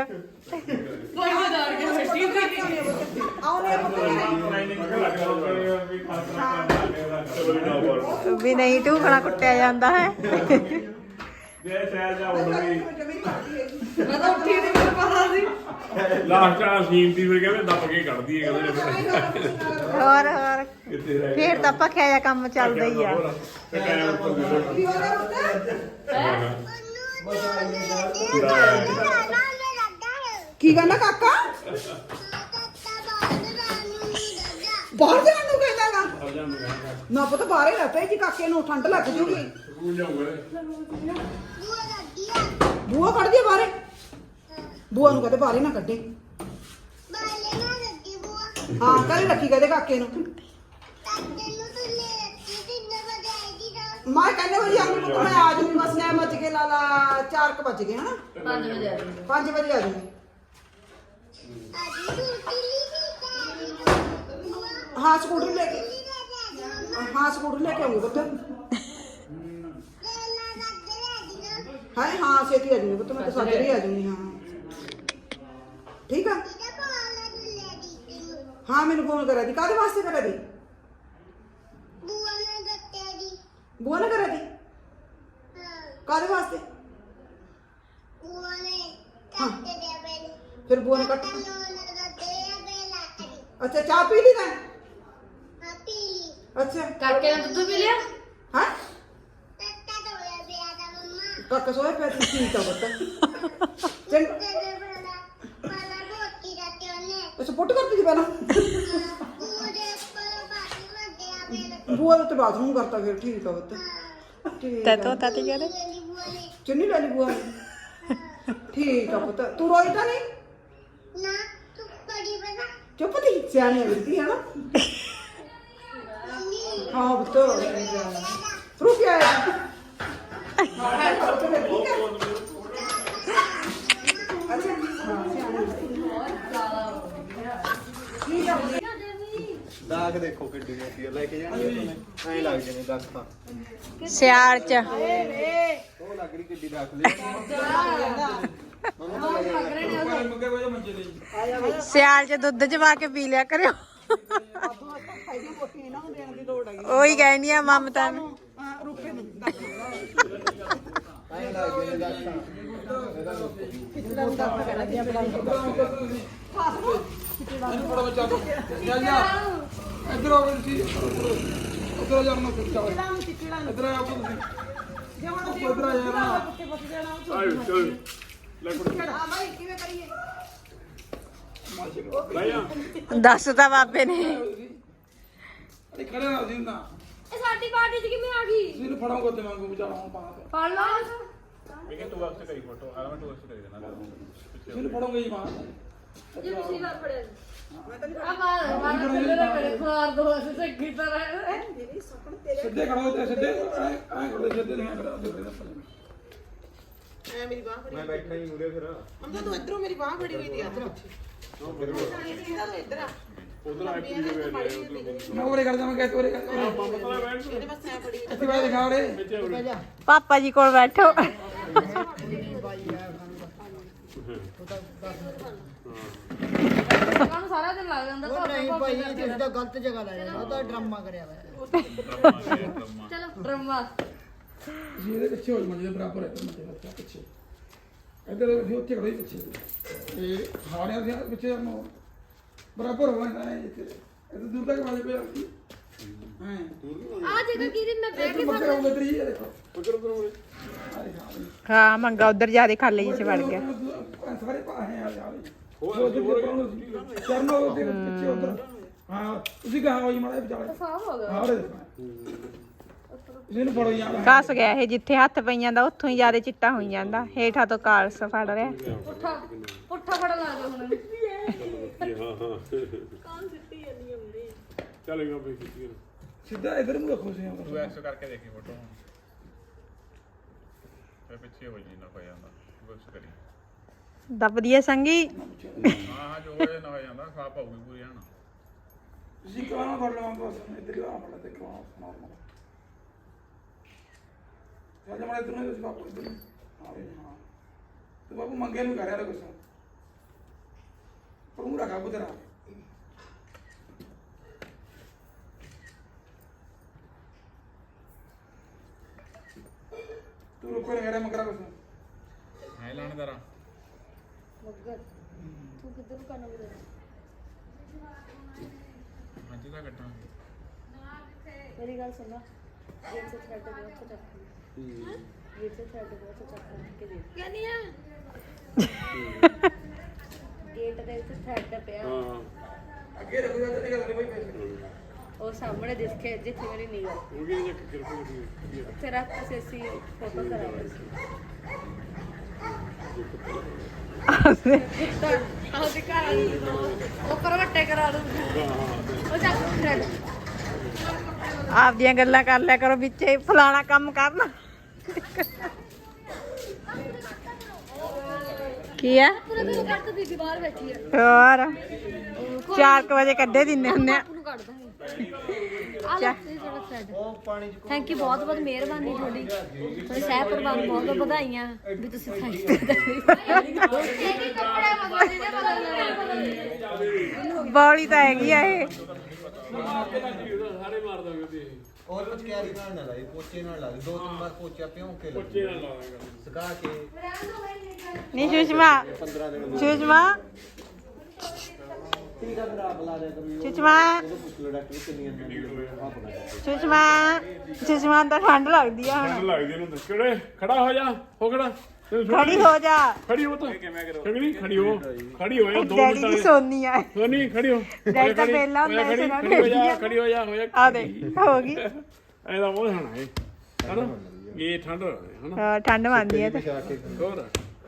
G: ਵੀ ਨਹੀਂ ਢੂਕਣਾ ਕੁੱਟਿਆ ਜਾਂਦਾ ਹੈ।
H: ਜੇ ਸਹਿਜ ਜਾ
J: ਮੈਂ ਤਾਂ ਉੱਠੀ ਨਹੀਂ ਮੈਨੂੰ ਪਤਾ ਸੀ
H: ਲਾਸਟ ਆ ਸੀਨ ਦੀ ਫਿਰ ਕਹਿੰਦੇ ਦੱਬ ਕੇ ਕੱਢਦੀ ਹੈ ਕਹਿੰਦੇ
G: ਹੋਰ ਹੋਰ।
H: ਕਿੱਥੇ ਰਹਿ
G: ਫੇਰ ਤਾਂ ਭਖਿਆ ਜਾ ਕੰਮ ਚੱਲਦਾ ਹੀ ਆ।
I: ਕੀ ਕਹਿੰਦਾ ਕਾਕਾ? ਬਾਹਰ ਜਾਣ ਨੂੰ ਕਹਿੰਦਾ ਨਾ ਪਤਾ ਬਾਹਰ ਹੀ ਰਹਤੇ ਜੀ, ਕਾਕੇ ਨੂੰ ਠੰਡ ਲੱਗ ਜੂਗੀ। ਬੂਆ ਕੱਢ ਦੇ ਬਾਹਰ। ਬੂਆ ਨੂੰ ਕਹਦੇ ਬਾਹਰੇ ਨਾ ਕੱਢੇ। ਹਾਂ, ਘਰੇ ਰੱਖੀ ਕਹਦੇ ਕਾਕੇ ਨੂੰ। ਮੈਂ ਕਹਿੰਦੇ ਵਜੇ ਆਉਂਗੀ ਪੁੱਤ ਮੈਂ ਆ ਜੂੰਗੀ ਬਸ ਨੇ ਮੱਚ ਕੇ ਲਾ ਲਾ 4 ਕ ਵੱਜ ਗਏ ਹਨਾ? 5 ਵਜੇ ਆ 5 ਵਜੇ ਆ ਜੂੰਗੀ ਹਾਂ ਸਕੂਟਰ ਲੈ ਕੇ ਹਾਂ ਸਕੂਟਰ ਲੈ ਕੇ ਆਉਂਗੀ ਪੁੱਤ। ਹਾਂ ਹਾਂ ਛੇਤੀ ਆ ਜੂੰਗੀ ਪੁੱਤ ਮੈਂ ਤਾਂ ਸਾਜਰੇ ਆ ਜੂੰਗੀ ਹਾਂ। ਠੀਕ ਆ? ਹਾਂ ਮੈਨੂੰ ਫੋਨ ਕਰਾ ਦੀ ਕਾਹਦੇ ਵਾਸਤੇ ਕਰਾ ਦੀ ਬੂਆ ਨੇ ਕਰਾ ਦੀ? ਕਾਹਦੇ ਵਾਸਤੇ? ਫਿਰ ਬੂਆ ਨੇ ਕੱਟ ਅੱਛਾ ਚਾਹ ਪੀ ਲਈ ਤਾਂ? ਅੱਛਾ।
B: ਕਾਕੇ ਨੇ ਦੁੱਧ ਪੀ ਲਿਆ?
I: ਹਾਂ? ਕਾਕਾ ਸੋਇਆ ਪਿਆ ਸੀ ਠੀਕ ਆ ਬੱਤਾ ਚੰਗ। ਅੱਛਾ ਪੁੱਟ ਕਰਤੀ ਸੀ ਪਹਿਲਾਂ ਉੱਤੇ ਬਾਥਰੂਮ ਕਰਤਾ ਫਿਰ ਠੀਕ ਆ ਪੁੱਤ। ਠੀਕ
B: ਤੇ ਤੋ ਤਾਤੀ ਕਹਿੰਦੇ
I: ਚੁੰਨੀ ਲੈ ਲਈ ਬੁਆ ਨੇ। ਠੀਕ ਆ ਪੁੱਤ। ਤੂੰ ਰੋਈ ਤਾਂ ਨਹੀਂ?
K: ਨਾ ਤੂੰ ਬੜੀ ਬਣਾ।
I: ਚੁੱਪ ਦੀ ਸਿਆਣੀ ਹੁੰਦੀ ਹੈ ਨਾ ਹਾਂ ਪੁੱਤ ਰੁਕਿਆ
D: ਦਾਗ ਦੇਖੋ ਕਿੱਡੀ ਮੋਟੀ ਆ, ਲੈ ਕੇ ਜਾਣਗੇ ਉਹਨੇ ਐਂ ਲੱਗ ਜਣੇ ਦੱਸ ਤਾਂ।
B: ਸਿਆਲ ਚ।
D: ਉਹ ਲੱਗ ਰਹੀ ਕਿੱਡੀ
F: ਦੇ
B: ਸਿਆਲ ਚ ਦੁੱਧ ਚ ਪਾ ਕੇ ਪੀ ਲਿਆ ਕਰਿਓ। ਉਹੀ ਕਹਿੰਦੀ ਆ ਮਮਤਾ ਨੂੰ
D: ਐਂ ਲੱਗ ਜਣੇ ਦੱਸ ਤਾਂ।
F: ਇਹਨੂੰ ਫੜੋ ਬੱਚਾ ਤੋਂ ਚੱਲ ਜਾ। ਇੱਧਰ ਆਓ ਤੁਸੀਂ। ਇੱਧਰ ਆ ਜਾ ਨਾ। ਚੱਲ ਇੱਧਰ ਆ ਤੁਸੀਂ। ਆਪਾਂ ਇੱਧਰ ਆ ਜਾ ਨਾ
A: ਆਇਓ ਚਲ। ਲੈ ਕੁੜੀ ਲੈ ਆ।
B: ਦੱਸ ਤਾਂ ਬਾਬੇ ਨੇ।
F: ਅਰੇ ਖੜੇ ਨਾ ਨਾ
K: ਇਹ ਸਾਡੀ ਪਾਰਟੀ 'ਚ ਕਿਵੇਂ ਆ ਗਈ?
F: ਨੂੰ ਫੜਾਂਗੇ ਤੇ ਮੰਗੂ ਵਿਚਾਰਾ ਹੁਣ ਪਾ ਕੇ।
K: ਫੜ ਲਾ
A: ਇਹ ਤੂੰ ਵਾਪਸ ਕਰੀ ਫੋਟੋ। ਆ ਮੈਂ ਤੂੰ ਕਰੀ ਦੇਣਾ।
F: ਤੁਸੀਂ ਨੂੰ ਫੜੋਗੇ ਜੀ ਮਾਂ
K: ਜੇ ਪਿਛਲੀ ਵਾਰ ਫੜਿਆ ਆ ਬਾਹਰ ਬਾਹਰ ਥੱਲੇ ਨਾ ਕਰੇ ਖਾਰ ਦੋ ਅਸੀਂ ਚੰਗੀ ਤਰ੍ਹਾਂ।
F: ਸਿੱਧੇ ਖੜੋ ਤੇ ਸਿੱਧੇ। ਐਂ ਐਂ ਖੜੋ ਸਿੱਧੇ ਨਹੀਂ ਖੜਾ ਦੇ ਦੇ
I: ਐ ਮੇਰੀ ਬਾਹ ਫੜੀ
D: ਮੈਂ ਬੈਠਾ ਹੀ ਮੂਰੇ ਫਿਰ।
I: ਅੰਦਰ ਤੂੰ ਇਧਰੋਂ ਮੇਰੀ ਬਾਹ ਫੜੀ ਹੋਈ ਦੀ ਇਧਰ। ਇਧਰ ਆ।
A: ਉਧਰ ਆ ਕੇ ਵੇ ਲੈ
F: ਮੈਂ ਉਰੇ ਕਰ ਜਾਵਾਂ ਕਿ ਉਰੇ ਕਰ ਜਾਵਾਂ
A: ਪਤਾ ਬੈਠ
I: ਇਹਦੇ ਬਸ ਐ ਫੜੀ
F: ਇੱਥੇ ਬਾਈ ਦਿਖਾ ਉਰੇ।
B: ਪਾਪਾ ਜੀ ਕੋਲ ਬੈਠੋ।
K: ਸਾਨੂੰ ਸਾਰਾ ਦਿਨ ਲੱਗ ਜਾਂਦਾ
J: ਨਹੀਂ ਭਾਈ ਤੁਸੀਂ ਤਾਂ ਗਲਤ ਜਗ੍ਹਾ ਲਾਇਆ ਉਹ ਤਾਂ ਡਰਾਮਾ ਕਰਿਆ ਹੋਇਆ।
K: ਚਲੋ ਡਰਮਾ।
F: ਤੁਸੀਂ ਇਹਦੇ ਪਿੱਛੇ ਹੋ ਜਾਓ ਜੇ ਬਰਾਬਰ ਹੈ ਮੰਜੇ ਦਾ ਪਿੱਛੇ। ਇੱਧਰ ਵੀ ਉੱਥੇ ਖੜੋ ਜੀ ਪਿੱਛੇ। ਇਹ ਹਾਰਿਆਂ ਦੇ ਪਿੱਛੇ ਨੂੰ ਬਰਾਬਰ ਹੋ ਜਾਂਦਾ ਹੈ ਇੱਥੇ। ਇਹ ਦੂਰ ਤੱਕ ਵਾਜੇ ਪਿਆ ਹਾਂ।
K: ਆ ਜਗ੍ਹਾ ਕੀ ਮੈਂ ਬਹਿ
F: ਇੱਥੇ ਮੱਕਰ ਉਹ ਤਰੀ ਇਹ ਦੇਖੋ।
B: ਹਾਂ ਮੰਗਾ ਉਧਰ ਜਾ ਦੇ ਖਾਲੇ ਜੀ ਚ ਵੜ ਗਿਆ
F: ਸਾਰੇ ਪਾਸੇ ਆ ਜਾ ਹੋਰ ਹੋਰ ਚਰਨੋ ਦੇ ਪਿੱਛੇ ਉਧਰ। ਹਾਂ ਤੁਸੀਂ ਕਹਾਂ ਹੋ ਜੀ ਮਾੜਾ ਵਿਚਾਲੇ।
K: ਸਾਫ਼ ਹੋ ਗਿਆ।
F: ਹਾਂ ਉਹਦੇ ਦੇਖੋ ਤੁਸੀਂ ਨੂੰ ਫੜੋ ਯਾਰ।
B: ਕੱਸ ਗਿਆ ਇਹ ਜਿੱਥੇ ਹੱਥ ਪਈ ਜਾਂਦਾ ਉੱਥੋਂ ਹੀ ਜ਼ਿਆਦਾ ਚਿੱਟਾ ਹੋਈ ਜਾਂਦਾ। ਹੇਠਾਂ ਤੋਂ ਕਾਲਸ ਫੜ ਰਿਹਾ।
K: ਪੁੱਠਾ ਪੁੱਠਾ ਫੜ ਲਾ ਦੇ ਹੁਣ।
A: ਚੱਲੇਗਾ ਬਈ ਕਿੱਥੇ
F: ਸਿੱਧਾ ਇਧਰ ਨੂੰ ਰੱਖੋ ਸੀ
A: ਤੂੰ ਐਕਸ ਕਰਕੇ ਦੇਖੀ ਫੋਟੋ ਤੇ ਪਿੱਛੇ ਹੋ ਜੀ ਨਾ ਹੋ ਜਾਂਦਾ। ਐਕਸ ਕਰੀ।
B: ਦੱਬਦੀ ਐ ਸੰਗੀ।
A: ਹਾਂ ਹਾਂ ਜੋ ਹੋਏ ਨਾ ਹੋ ਜਾਂਦਾ ਸਾਫ਼ ਆਊਗੀ ਪੂਰੀ ਹਣ
F: ਤੁਸੀਂ ਕਹਾਂ ਫੜ ਲਵਾਂ ਬਸ ਇੱਧਰ ਆ ਫੜ ਤੇ ਕਹਾਂ ਚੱਲ ਇਧਰ ਨੂੰ ਤੁਸੀਂ ਬਾਪੂ ਇਧਰ ਨੂੰ ਹਾਂ ਵੀ ਹਾਂ। ਤੇ ਬਾਪੂ ਮੰਗੇ ਨੂੰ ਕਰਿਆ ਕੁਛ। ਪਰ ਉਹ ਰੱਖਾ ਬੁੱਧਰਾ ਤੂੰ ਰੁਕੋ ਨਹੀਂ ਕਰਿਆ ਮਗਰਾ ਕੁਛ।
A: ਹੈ ਲਾਣੇਦਾਰਾ
K: ਤੂੰ ਕਿੱਧਰ ਕਰਨਾ ਬੁਲਾ
A: ਹਾਂਜੀ ਦਾ ਕੱਟਾਂ
K: ਮੇਰੀ ਗੱਲ ਸੁਣ ਇਹ ਸੇ ਥਰੈਡ ਦੇ ਉੱਤੇ ਚੱਕ ਇਹ ਸੇ ਥਰੈਡ ਦੇ ਉੱਤੇ ਚੱਕ ਕੇ ਦੇ ਕਹਿੰਦੀ ਆ ਗੇਟ ਦੇ ਉੱਤੇ ਥਰੈਡ ਪਿਆ।
F: ਅੱਗੇ ਰੱਖੋ ਜਾਂ ਤੇ ਗੱਲ ਨਹੀਂ ਬਈ ਪੈਸੇ
K: ਉਹ ਸਾਹਮਣੇ ਦਿਸਕੇ ਜਿੱਥੇ ਮੇਰੀ ਨਿਗਾਹ
A: ਉਹ ਵੀ ਜੇ ਕਿਰਪਾ
K: ਉੱਥੇ ਰੱਖ ਕੇ ਅਸੀਂ ਫੋਟੋ ਕਰਾਂਗੇ। ਆਹ ਦੇ ਘਰ ਵਾਲੀ ਨੂੰ ਉਹ ਕਰਵੱਟੇ ਕਰਾ ਦੂੰਗੀ ਉਹ ਚੱਕ ਥਰੈਡ
B: ਆਪਦੀਆਂ ਗੱਲਾਂ ਕਰ ਲਿਆ ਕਰੋ, ਵਿੱਚੇ ਫਲਾਣਾ ਕੰਮ ਕਰਨਾ। ਕੀ ਆ?
K: ਪੂਰਾ ਦਿਨ ਕੱਟ ਬੀਬੀ ਬਾਹਰ ਬੈਠੀ ਹੈ
B: ਹੋਰ 4 ਵਜੇ ਕੱਢੇ ਦਿੰਨੇ ਹੁੰਦੇ ਆ।
K: ਨੂੰ ਕੱਢ ਦਾਂਗੇ ਲੈ ਥੈਂਕ ਯੂ ਬਹੁਤ ਬਹੁਤ ਮਿਹਰਬਾਨੀ ਤੁਹਾਡੀ। ਤੁਹਾਡੇ ਸਹਿ ਨੂੰ ਬਹੁਤ ਬਹੁਤ ਵਧਾਈਆਂ ਵੀ ਤੁਸੀਂ ਥੈਂਕ
B: ਬੌਲੀ ਤਾਂ ਹੈਗੀ ਆ ਇਹ।
D: ਔਰ ਕੁਝ ਕਿਆਰੀ ਨਾਲ ਨਾ ਲਾਈ ਪੋਚੇ ਨਾਲ ਲਾ ਦੋ ਤਿੰਨ ਵਾਰ ਪੋਚਾ ਪਿਉਂ ਕੇ ਪੋਚੇ ਨਾਲ ਲਾਵਾਂਗਾ। ਸੁਕਾ ਕੇ।
B: ਨਹੀਂ ਸੁਸ਼ਮਾ।
D: 15 ਦਿਨ
B: ਸੁਸ਼ਮਾ।
D: ਠੀਕ ਆ ਕਰੋ।
B: ਸੁਸ਼ਮਾ
D: ਪੁੱਛ ਡਾਕਟਰ
B: ਸੁਸ਼ਮਾ ਸੁਸ਼ਮਾ ਤਾਂ ਠੰਡ ਲੱਗਦੀ ਆ ਹੁਣ।
A: ਠੰਡ ਲੱਗਦੀ ਇਹਨੂੰ ਕਿਹੜੇ? ਖੜਾ ਹੋ ਜਾ ਹੋ ਖੜਾ।
G: ਖੜੀ ਹੋ ਜਾ।
H: ਖੜੀ ਹੋ ਤਾਂ। ਖੜੀ ਖੜੀ ਹੋ। ਖੜੀ ਹੋ ਜਾ ਦੋ
G: ਡੈਡੀ
H: ਮਿੰਟ
G: ਦੀ ਸੋਨੀ ਆ।
H: ਸੋਨੀ ਖੜੀ ਹੋ।
G: ਡੈਡੀ ਤਾਂ ਪਹਿਲਾਂ ਹੁੰਦਾ
H: ਖੜੀ
G: ਸੀ ਨਾ
H: ਖੜੀ ਹੋ ਜਾ ਖੜੀ ਹੋ ਜਾ ਹੋ ਜਾ
G: ਆ ਦੇ ਹੋ ਗਈ।
H: ਐਦਾ ਮੋਹ ਹਣਾ ਹੈ ਹਨਾ ਇਹ ਠੰਡ ਹਨਾ
G: ਹਾਂ, ਠੰਡ ਮੰਨਦੀ ਹੈ ਤੇ।
H: ਹੋਰ।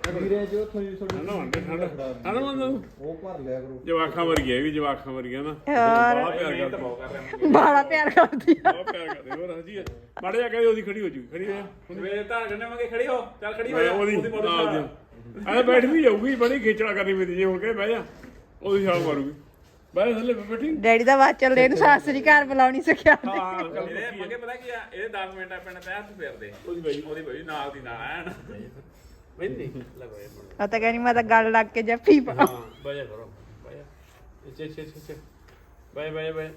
D: ਵੀਰੇ ਜੋ ਉੱਥੋਂ ਜੀ ਤੁਹਾਡੇ
H: ਹਨਾ ਮੰਨ ਠੰਡ ਠੰਡ ਮੰਨ
D: ਉਹ ਭਰ ਲਿਆ ਕਰੋ।
H: ਜਵਾਖਾਂ ਵਰਗੀ ਹੈ ਵੀ ਜਵਾਖਾਂ ਵਰਗੀ ਹੈ ਨਾ।
G: ਹੋਰ?
H: ਬਹੁਤ ਪਿਆਰ ਕਰਦੀ
G: ਬਾਲਾ ਪਿਆਰ ਕਰਦੀ ਆ।
H: ਬਹੁਤ ਪਿਆਰ ਕਰਦੇ ਹੋਰ ਹਜੀ ਮਾੜੇ ਜਾ ਕੇ ਉਹਦੀ ਖੜੀ ਹੋ ਜੂ। ਖੜੀ ਹੋ ਜਾ। ਵੇ ਤਾਂ ਗੰਨਾਵਾਂਗੇ ਖੜੀ ਹੋ। ਚੱਲ ਖੜੀ ਹੋ ਜਾ। ਉਹਦੀ ਨਾਲ ਦੀ ਐ ਬੈਠ ਵੀ ਜਾਊਗੀ ਬੜੀ ਖੇਚੜਾ ਕਰਨੀ ਪੈਂਦੀ ਜੇ। ਹੁਣ ਕੇ ਬਹਿ ਜਾ। ਉਹਦੀ ਛਾਲ ਮਾਰੂਗੀ ਬਹਿ ਥੱਲੇ ਬੈਠੀ।
G: ਡੈਡੀ ਦਾ ਬਾਅਦ ਚੱਲਦੇ ਇਹਨੂੰ ਸਾਸਰੀ ਘਰ ਬੁਲਾਉਣੀ ਸਿੱਖਿਆ।
H: ਹਾਂ ਗੱਲ
A: ਇਹਦੇ ਮੰਗੇ ਪਤਾ ਕੀ ਆ? ਇਹਦੇ 10 ਮਿੰਟ ਆਪਣੇ ਤੇ ਹੱਥ ਫੇਰਦੇ।
H: ਉਹਦੀ ਬਈ।
A: ਉਹਦੀ ਬਈ ਨਾਲ ਦੀ ਨਾਲ ਐਨ।
G: ਤਾਂ ਗੱਲ ਲੱਗ ਕੇ ਜੱਫੀ ਪਾ
H: ਹਾਂ ਬਹਿ ਜਾ ਕਰੋ ਬਹਿ ਜਾ ਇੱਥੇ ਇੱਥੇ ਇੱਥੇ ਬਹਿ ਬਹਿ ਬਹਿ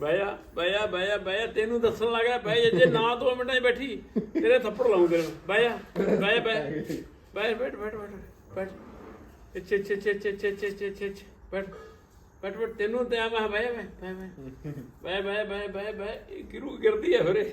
H: ਬਹਿ ਜਾ ਬਹਿ ਜਾ ਬਹਿ ਜਾ ਬਹਿ ਜਾ ਤੈਨੂੰ ਦੱਸਣ ਲੱਗਾ ਬਹਿ ਜਾ ਜੇ ਨਾ 2 ਮਿੰਟਾਂ 'ਚ ਬੈਠੀ ਤੇਰੇ ਥੱਪੜ ਲਾਉਂ ਤੇਰੇ ਬਹਿ ਜਾ, ਬਹਿ ਬਹਿ ਬੈਠ ਬੈਠ ਬੈਠ ਬੈਠ ਇੱਥੇ ਇੱਥੇ ਇੱਥੇ ਇੱਥੇ ਇੱਥੇ ਇੱਥੇ ਇੱਥੇ ਇੱਥੇ ਬੈਠ ਬੈਠ ਬੈਠ ਤੈਨੂੰ ਤੇ ਆ ਮੈਂ ਬਹਿ ਬਹਿ ਬਹਿ ਬਹਿ ਬਹਿ ਬਹਿ ਇਹ ਕਿਰੂ ਕਰਦੀ ਹੈ ਫਿਰੇ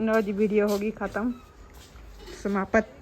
G: ਲੋ ਜੀ ਵੀਡੀਓ ਹੋ ਗਈ ਖਤਮ। ਸਮਾਪਤ।